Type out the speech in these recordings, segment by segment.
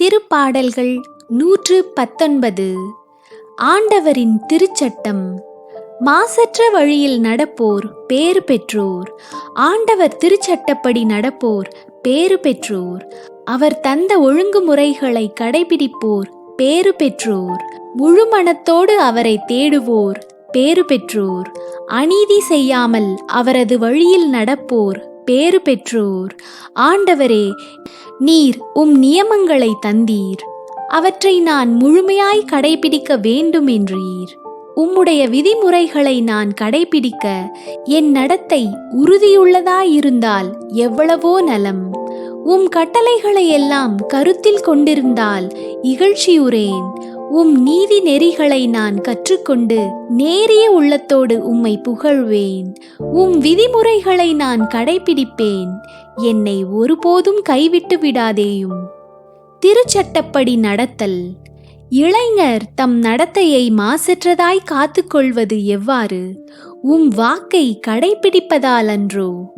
திருப்பாடல்கள் நூற்று பத்தொன்பது. ஆண்டவரின் திருச்சட்டம். மாசற்ற வழியில் நடப்போர் பேறு பெற்றோர். ஆண்டவர் திருச்சட்டப்படி நடப்போர் பேறு பெற்றோர். அவர் தந்த ஒழுங்குமுறைகளை கடைபிடிப்போர் பேறு பெற்றோர். முழு மனத்தோடு அவரை தேடுவோர் பேறு பெற்றோர். அநீதி செய்யாமல் அவரது வழியில் நடப்போர் பேறு பெற்றோர். ஆண்டவரே நீர் உம் நியமங்களை தந்தீர். அவற்றை நான் முழுமையாய் கடைபிடிக்க வேண்டும் என்றீர் உம்முடைய விதிமுறைகளை நான் கடைபிடிக்க என் நடத்தை உறுதியுள்ளதாயிருந்தால் எவ்வளவோ நலம். உம் கட்டளைகளை எல்லாம் கருத்தில் கொண்டிருந்தால் இகழ்ச்சியுறேன். உம் நீதி நெறிகளை நான் கற்றுக்கொண்டு நேரிய உள்ளத்தோடு உம்மை புகழ்வேன். உம் விதிமுறைகளை நான் கடைபிடிப்பேன். என்னை ஒருபோதும் கைவிட்டு விடாதேயும். திருச்சட்டப்படி நடத்தல். இளைஞர் தம் நடத்தையை மாசற்றதாய் காத்துக்கொள்வது எவ்வாறு? உம் வாக்கை கடைபிடிப்பதால் அன்றோ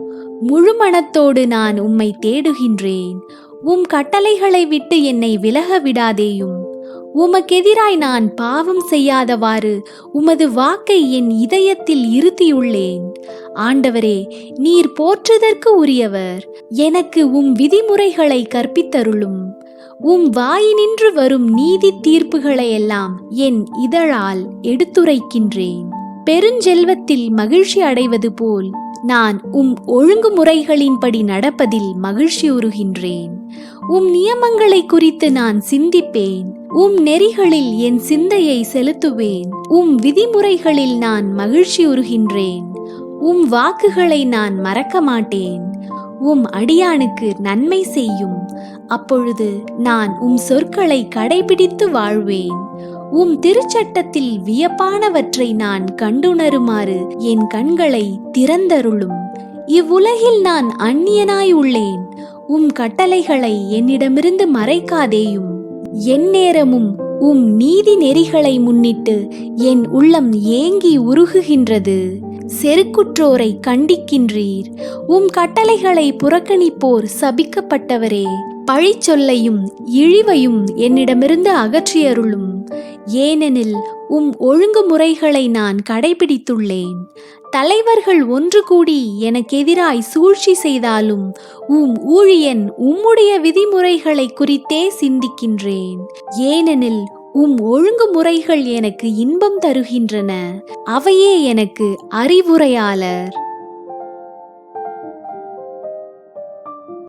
முழுமணத்தோடு நான் உம்மை தேடுகின்றேன். உம் கட்டளைகளை விட்டு என்னை விலக விடாதேயும். உமக்கெதிராய் நான் பாவம் செய்யாதவாறு உமது வாக்கை என் இதயத்தில் இருத்தியுள்ளேன். ஆண்டவரே நீர் போற்றுதற்கு உரியவர். எனக்கு உம் விதிமுறைகளை கற்பித்தருளும். உம் வாயினின்று வரும் நீதி தீர்ப்புகளையெல்லாம் என் இதழால் எடுத்துரைக்கின்றேன். பெருஞ்செல்வத்தில் மகிழ்ச்சி அடைவது போல் நான் உம் ஒழுங்குமுறைகளின்படி நடப்பதில் மகிழ்ச்சியுறுகின்றேன் உம் நியமங்களை குறித்து நான் சிந்திப்பேன். உம் நெறிகளில் என் சிந்தையை செலுத்துவேன். உம் விதிமுறைகளில் நான் மகிழ்ச்சியுறுகின்றேன் உம் வாக்குகளை நான் மறக்க மாட்டேன். உம் அடியானுக்கு நன்மை செய்யும். அப்பொழுது நான் உம் சொற்களை கடைபிடித்து வாழ்வேன். உம் திருச்சட்டத்தில் வியப்பானவற்றை நான் கண்டுணருமாறு என் கண்களை திறந்தருளும். இவ்வுலகில் நான் அந்நியனாய் உள்ளேன். உம் கட்டளைகளை என்னிடமிருந்து மறைக்காதேயும். எந்நேரமும் உம் நீதி நெறிகளை முன்னிட்டு என் உள்ளம் ஏங்கி உருகுகின்றது. செருக்குற்றோரை கண்டிக்கின்றீர். உம் கட்டளைகளை புறக்கணிப்போர் சபிக்கப்பட்டவரே. பழிச்சொல்லையும் இழிவையும் என்னிடமிருந்து அகற்றியருளும். ஏனெனில் உம் ஒழுங்குமுறைகளை நான் கடைபிடித்துள்ளேன். தலைவர்கள் ஒன்று கூடி எனக்கெதிராய் சூழ்ச்சி செய்தாலும் உம் ஊழியன் உம்முடைய விதிமுறைகளை குறித்தே சிந்திக்கின்றேன். ஏனெனில் உம் ஒழுங்குமுறைகள் எனக்கு இன்பம் தருகின்றன. அவையே எனக்கு அறிவுரையாளர்.